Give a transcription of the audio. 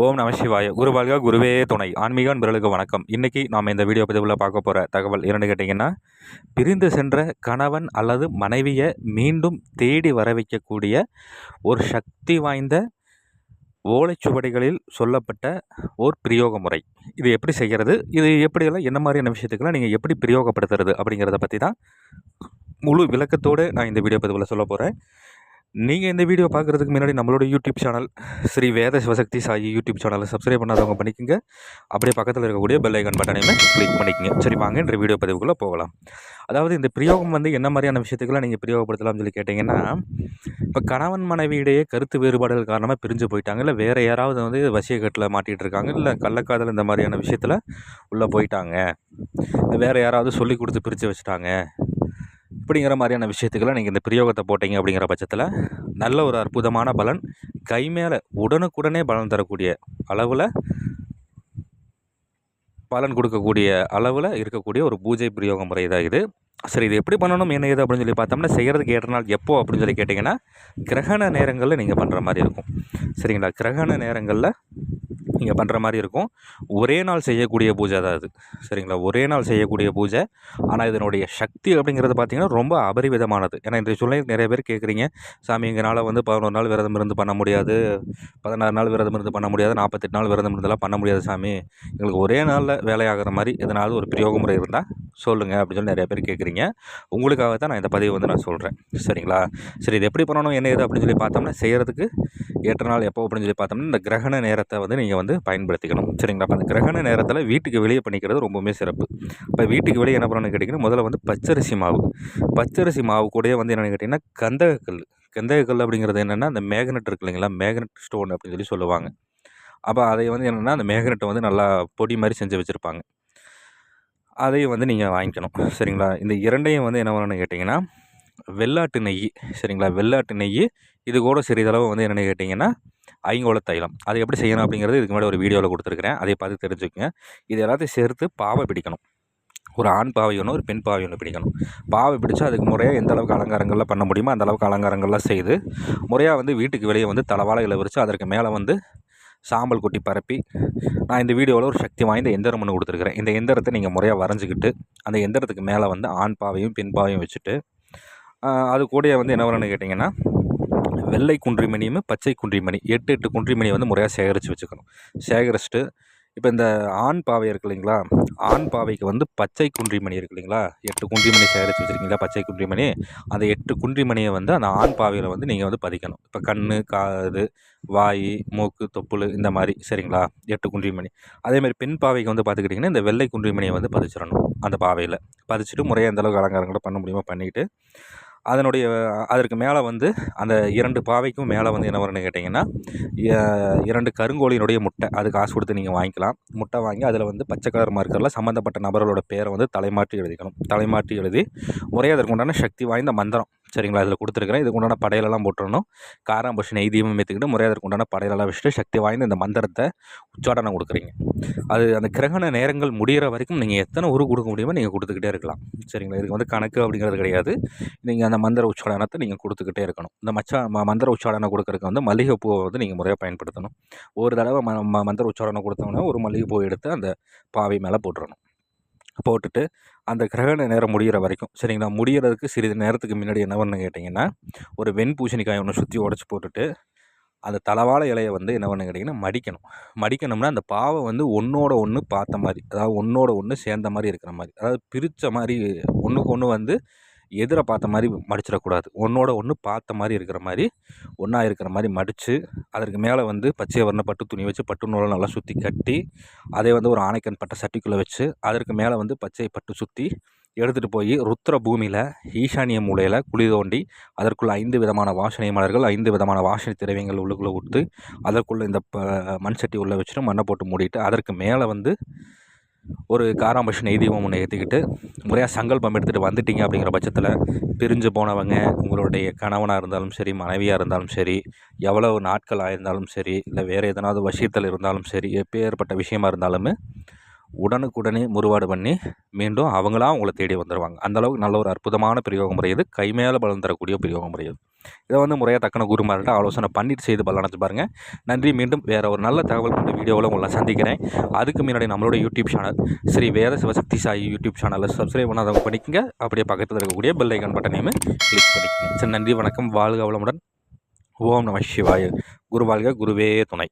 ஓம் நம சிவாய. குருவாழ்க குருவே துணை. ஆன்மீக அன்பர்களுக்கு வணக்கம். இன்றைக்கி நாம் இந்த வீடியோ பதிவில் பார்க்க போகிற தகவல் என்னென்னு கேட்டிங்கன்னா பிரிந்து சென்ற கணவன் அல்லது மனைவியை மீண்டும் தேடி வர வைக்கக்கூடிய ஒரு சக்தி வாய்ந்த ஓலைச்சுவடிகளில் சொல்லப்பட்ட ஓர் பிரயோக முறை. இது எப்படி செய்கிறது? இது எப்படியெல்லாம் என்ன மாதிரியான விஷயத்துக்கெல்லாம் நீங்கள் எப்படி பிரயோகப்படுத்துறது அப்படிங்கிறத பற்றி தான் முழு விளக்கத்தோடு நான் இந்த வீடியோ பதிவில் சொல்ல போகிறேன் நீங்கள் இந்த வீடியோ பார்க்குறதுக்கு முன்னாடி நம்மளோட YouTube channel Shri Veda Shivashakti Sai YouTube சேனலை சப்ஸ்கிரைப் பண்ணாதவங்க பண்ணிக்கோங்க. அப்படியே பக்கத்தில் இருக்கக்கூடிய பெல் ஐக்கன் பட்டனையுமே கிளிக் பண்ணிக்கங்க. சரி வாங்க இந்த வீடியோ பதிவுக்குள்ளே போகலாம். அதாவது இந்த பிரயோகம் வந்து என்ன மாதிரியான விஷயத்துக்கெல்லாம் நீங்கள் பிரயோகப்படுத்தலாம்னு சொல்லி கேட்டிங்கன்னா இப்போ கணவன் மனைவியிடையே கருத்து வேறுபாடுகள் காரணமாக பிரிஞ்சு போயிட்டாங்க. இல்லை வேறு யாராவது வந்து வசியக்கட்டில் மாட்டிகிட்டு இருக்காங்க. இல்லை கள்ளக்காதல் இந்த மாதிரியான விஷயத்தில் உள்ளே போயிட்டாங்க. வேறு யாராவது சொல்லி கொடுத்து பிரித்து வச்சுட்டாங்க. இப்படிங்கிற மாதிரியான விஷயத்துக்கெல்லாம் நீங்கள் இந்த பிரயோகத்தை போட்டீங்க அப்படிங்கிற பட்சத்தில் நல்ல ஒரு அற்புதமான பலன். கை மேலே உடனுக்குடனே பலன் தரக்கூடிய அளவில் பலன் கொடுக்கக்கூடிய அளவில் இருக்கக்கூடிய ஒரு பூஜை பிரயோக முறை தான் இது. சரி இது எப்படி பண்ணணும்? என்ன ஏது அப்படின்னு சொல்லி பார்த்தோம்னா செய்கிறதுக்கு ஏற்ற நாள் எப்போ அப்படின்னு சொல்லி கேட்டிங்கன்னா கிரகண நேரங்களில் நீங்கள் பண்ணுற மாதிரி இருக்கும். சரிங்களா? கிரகண நேரங்களில் நீங்கள் பண்ணுற மாதிரி இருக்கும். ஒரே நாள் செய்யக்கூடிய பூஜை தான் அது. சரிங்களா? ஒரே நாள் செய்யக்கூடிய பூஜை. ஆனால் இதனுடைய சக்தி அப்படிங்கிறது பார்த்திங்கன்னா ரொம்ப அபரிவிதமானது. ஏன்னா இந்த சூழ்நிலை நிறைய பேர் கேட்குறீங்க சாமி எங்களால் வந்து பதினொரு நாள் விரதம் இருந்து பண்ண முடியாது. பதினாறு நாள் விரதம் இருந்து பண்ண முடியாது. நாற்பத்தெட்டு நாள் விரதம் இருந்தெல்லாம் பண்ண முடியாது சாமி. எங்களுக்கு ஒரே நாளில் வேலையாகிற மாதிரி எதனாலும் ஒரு பிரயோக முறை இருந்தால் சொல்லுங்கள் அப்படின்னு சொல்லி நிறைய பேர் கேட்குறீங்க உங்களுக்காக தான் நான் இந்த பதிவு வந்து நான் சொல்கிறேன் சரிங்களா? சரி இது எப்படி பண்ணணும் என்ன ஏது அப்படின்னு சொல்லி பார்த்தோம்னா செய்கிறதுக்கு ஏற்ற நாள் எப்போ அப்படின்னு சொல்லி பார்த்தோம்னா இந்த கிரகண நேரத்தை வந்து நீங்கள் வந்து பயன்படுத்திக்கணும். சரிங்களா? அப்போ அந்த கிரகண நேரத்தில் வீட்டுக்கு வெளியே பண்ணிக்கிறது ரொம்பவுமே சிறப்பு. இப்போ வீட்டுக்கு வெளியே என்ன பண்ணணும்னு கேட்டிங்கன்னா முதல்ல வந்து பச்சரிசி மாவு. பச்சரிசி மாவு கூடயே வந்து என்னென்னு கேட்டிங்கன்னா கந்தகக்கல். கந்தகக்கல் அப்படிங்கிறது என்னென்னா அந்த மேக்னெட் இருக்கு இல்லைங்களா? மேக்னெட் ஸ்டோன் அப்படின்னு சொல்லி சொல்லுவாங்க. அப்போ அதை வந்து என்னென்னா அந்த மேக்னெட்டை வந்து நல்லா பொடி மாதிரி செஞ்சு வச்சுருப்பாங்க. அதையும் வந்து நீங்கள் வாங்கிக்கணும். சரிங்களா? இந்த இரண்டையும் வந்து என்ன பண்ணணும்னு கேட்டிங்கன்னா வெள்ளாட்டு நெய். சரிங்களா? வெள்ளாட்டு நெய். இது கூட சிறிதளவு வந்து என்னென்னு கேட்டிங்கன்னா ஐங்கோல தைலம். அது எப்படி செய்யணும் அப்படிங்கிறது இதுக்கு முன்னாடி ஒரு வீடியோவில் கொடுத்துருக்குறேன். அதை பார்த்து தெரிஞ்சுக்கோங்க. இது எல்லாத்தையும் சேர்த்து பாவை பிடிக்கணும். ஒரு ஆண் பாவை ஒன்று ஒரு பெண் பாவை ஒன்று பிடிக்கணும். பாவை பிடிச்சா அதுக்கு முறையாக எந்த அளவுக்கு அலங்காரங்கள்லாம் பண்ண முடியுமோ அந்த அளவுக்கு அலங்காரங்கள்லாம் செய்து முறையாக வந்து வீட்டுக்கு வெளியே வந்து தலவாழைகளை விரித்து அதற்கு மேலே வந்து சாம்பல் கொட்டி பரப்பி நான் இந்த வீடியோவில் ஒரு சக்தி வாய்ந்த எந்திரம் ஒன்று கொடுத்துருக்குறேன். இந்த எந்திரத்தை நீங்கள் முறையாக வரைஞ்சிக்கிட்டு அந்த எந்திரத்துக்கு மேலே வந்து ஆண் பாவையும் பெண் பாவையும் வச்சுட்டு அது கூட வந்து என்ன வரணும்னு கேட்டிங்கன்னா வெள்ளை குன்றிமணியும் பச்சை குன்றிமணி எட்டு எட்டு குன்றிமணி வந்து முறையாக சேகரித்து வச்சுக்கணும். சேகரிச்சுட்டு இப்போ இந்த ஆண் பாவை இருக்கு இல்லைங்களா? ஆண் பாவைக்கு வந்து பச்சை குன்றிமணி இருக்கு இல்லைங்களா? எட்டு குன்றிமணி சேகரித்து வச்சுருக்கீங்களா? பச்சை குன்றிமணி. அந்த எட்டு குன்றிமணியை வந்து அந்த ஆண் பாவையில் வந்து நீங்கள் வந்து பதிக்கணும். இப்போ கண் காது வாய் மூக்கு தொப்புள் இந்த மாதிரி சரிங்களா? எட்டு குன்றிமணி. அதேமாதிரி பெண் பாவைக்கு வந்து பார்த்துக்கிட்டிங்கன்னா இந்த வெள்ளை குன்றிமணியை வந்து பதிச்சிடணும் அந்த பாவையில். பதிச்சுட்டு முறையாக எந்தளவுக்கு அலங்காரங்களை பண்ண முடியுமோ பண்ணிவிட்டு அதனுடைய அதற்கு மேலே வந்து அந்த இரண்டு பாவைக்கும் மேலே வந்து என்ன வரும்னு கேட்டிங்கன்னா இரண்டு கருங்கோழியினுடைய முட்டை. அது காசு கொடுத்து நீங்கள் வாங்கிக்கலாம். முட்டை வாங்கி அதில் வந்து பச்சை கலர் மார்க்கரில் சம்மந்தப்பட்ட நபர்களோட பேரை வந்து தலைமாற்றி எழுதிக்கணும். தலைமாற்றி எழுதி ஒரே அதற்கு உண்டான சக்தி வாய்ந்த மந்திரம். சரிங்களா? இதில் கொடுத்துருக்குறேன். இதுக்கு உண்டான படையலெல்லாம் போட்டுருணும் காராம்பஷி நெய் தீபம் ஏற்றுக்கிட்டு முறையாக அதற்கு உண்டான படையலெல்லாம் வச்சுட்டு சக்தி வாய்ந்த இந்த மந்திரத்தை உச்சாடனம் கொடுக்குறீங்க. அது அந்த கிரகண நேரங்கள் முடிகிற வரைக்கும் நீங்கள் எத்தனை உரு கொடுக்க முடியுமோ நீங்கள் கொடுத்துக்கிட்டே இருக்கலாம். சரிங்களா? இதுக்கு வந்து கணக்கு அப்படிங்கிறது கிடையாது. நீங்கள் அந்த மந்திர உச்சாடனத்தை நீங்கள் கொடுத்துக்கிட்டே இருக்கணும். இந்த மச்சா மந்திர உச்சாடனம் கொடுக்குறதுக்கு வந்து மல்லிகைப்பூவை வந்து நீங்கள் முறையாக பயன்படுத்தணும். ஒரு தடவை ம மந்திர உச்சாடனை கொடுத்தோன்னா ஒரு மல்லிகைப்பூ எடுத்து அந்த பாவை மேலே போட்டுடணும் போட்டுட்டு அந்த கிரகண நேரம் முடிகிற வரைக்கும் சரிங்களா? முடிகிறதுக்கு சிறிது நேரத்துக்கு முன்னாடி என்ன பண்ணு கேட்டிங்கன்னா ஒரு வெண் பூசணிக்காய் ஒன்று சுற்றி உடச்சி போட்டுட்டு அந்த தளவாழ இலையை வந்து என்ன பண்ணு கேட்டிங்கன்னா மடிக்கணும். மடிக்கணும்னா அந்த பாவை வந்து ஒன்றோட ஒன்று பார்த்த மாதிரி அதாவது ஒன்றோட ஒன்று சேர்ந்த மாதிரி இருக்கிற மாதிரி அதாவது பிரித்த மாதிரி ஒன்றுக்கு ஒன்று வந்து எதிரை பார்த்த மாதிரி மடிச்சிடக்கூடாது. ஒன்றோட ஒன்று பார்த்த மாதிரி இருக்கிற மாதிரி ஒன்றா இருக்கிற மாதிரி மடித்து அதற்கு மேலே வந்து பச்சை வர்ண பட்டு துணி வச்சு பட்டு நூலை நல்லா சுற்றி கட்டி அதை வந்து ஒரு ஆணைக்கன் பட்டை சட்டிக்குள்ளே வச்சு அதற்கு மேலே வந்து பச்சை பட்டு சுற்றி எடுத்துகிட்டு போய் ருத்ர பூமியில் ஈசானிய மூலையில் குழி தோண்டி அதற்குள்ளே ஐந்து விதமான வாசனை மலர்கள் ஐந்து விதமான வாசனை திரவியங்கள் உள்ளுக்குள்ளே விட்டு அதற்குள்ளே இந்த ப மண் சட்டி உள்ளே வச்சுட்டு மண்ணை போட்டு மூடிட்டு அதற்கு மேலே வந்து ஒரு காராமஷன் நெய் ஒன்று ஏற்றிக்கிட்டு முறையாக சங்கல்பம் எடுத்துகிட்டு வந்துட்டீங்க அப்படிங்கிற பட்சத்தில் பிரிஞ்சு போனவங்க உங்களுடைய கணவனாக இருந்தாலும் சரி மனைவியாக இருந்தாலும் சரி எவ்வளவு நாட்கள் ஆயிருந்தாலும் சரி இல்லை வேறு எதனாவது வசியத்தில் இருந்தாலும் சரி எப்பேற்பட்ட விஷயமா இருந்தாலுமே உடனுக்குடனே முறுவாடு பண்ணி மீண்டும் அவங்களாம் உங்களை தேடி வந்துடுவாங்க அந்தளவுக்கு நல்ல ஒரு அற்புதமான பிரயோக முறை இது. கை மேலே பலன் தரக்கூடிய பிரயோக முறை இது. இதை வந்து முறையாக தக்கன குருமார்கிட்ட ஆலோசனை பண்ணிட்டு செய்து பலனடைச்சு பாருங்கள் நன்றி. மீண்டும் வேறு ஒரு நல்ல தகவல் கொண்ட வீடியோவில் உங்களை சந்திக்கிறேன். அதுக்கு முன்னாடி நம்மளோட YouTube channel Shri Veda Shivashakti Sai YouTube சேனலை சப்ஸ்கிரைப் பண்ணாதவங்க பண்ணிக்கங்க. அப்படியே பக்கத்தில் இருக்கக்கூடிய பெல் ஐக்கான் பட்டனையுமே கிளிக் பண்ணிக்கங்க. சரி நன்றி. வணக்கம். வாழ்க வளமுடன். ஓம் நம சிவாய. குருவாழ்க குருவே துணை.